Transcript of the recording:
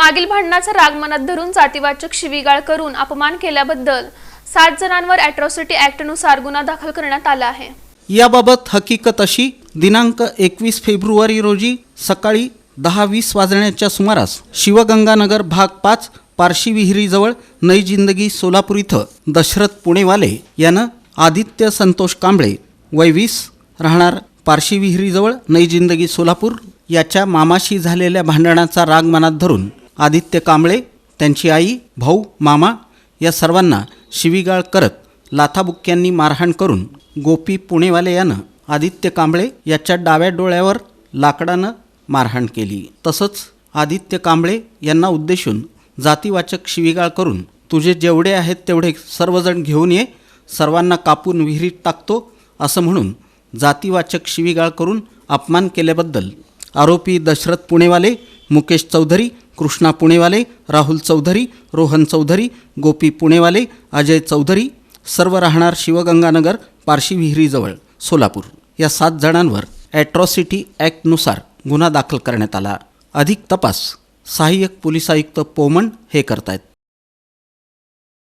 मागील भांडणाचा राग मनात धरून जातीवाचक शिवीगाळ करून अपमान केल्याबद्दल सात जणांवर अॅट्रॉसिटी ॲक्टनुसार गुन्हा दाखल करण्यात आला आहे. याबाबत हकीकत अशी दिनांक एकवीस फेब्रुवारी रोजी सकाळी दहा वीस वाजण्याच्या सुमारास शिवगंगानगर भाग पाच पारशी विहिरीजवळ नई जिंदगी सोलापूर इथं दशरथ पुणेवाले यानं आदित्य संतोष कांबळे वय वीस राहणार पारशी विहिरीजवळ नई जिंदगी सोलापूर याच्या मामाशी झालेल्या भांडणाचा राग मनात धरून आदित्य कांबळे त्यांची आई भाऊ मामा या सर्वांना शिवीगाळ करत लाथाबुक्क्यांनी मारहाण करून गोपी पुणेवाले यानं आदित्य कांबळे याच्या डाव्या डोळ्यावर लाकडानं मारहाण केली. तसंच आदित्य कांबळे यांना उद्देशून जातीवाचक शिवीगाळ करून तुझे जेवढे आहेत तेवढे सर्वजण घेऊन ये सर्वांना कापून विहिरीत टाकतो असं म्हणून जातीवाचक शिवीगाळ करून अपमान केल्याबद्दल आरोपी दशरथ पुणेवाले मुकेश चौधरी कृष्णा पुणेवाले राहुल चौधरी रोहन चौधरी गोपी पुणेवाले अजय चौधरी सर्व राहणार शिवगंगानगर पारशी विहिरीजवळ सोलापूर. या सात जणांवर ॲट्रॉसिटी ॲक्टनुसार गुन्हा दाखल करण्यात आला. अधिक तपास सहाय्यक पोलीस आयुक्त पोमण हे करतायत.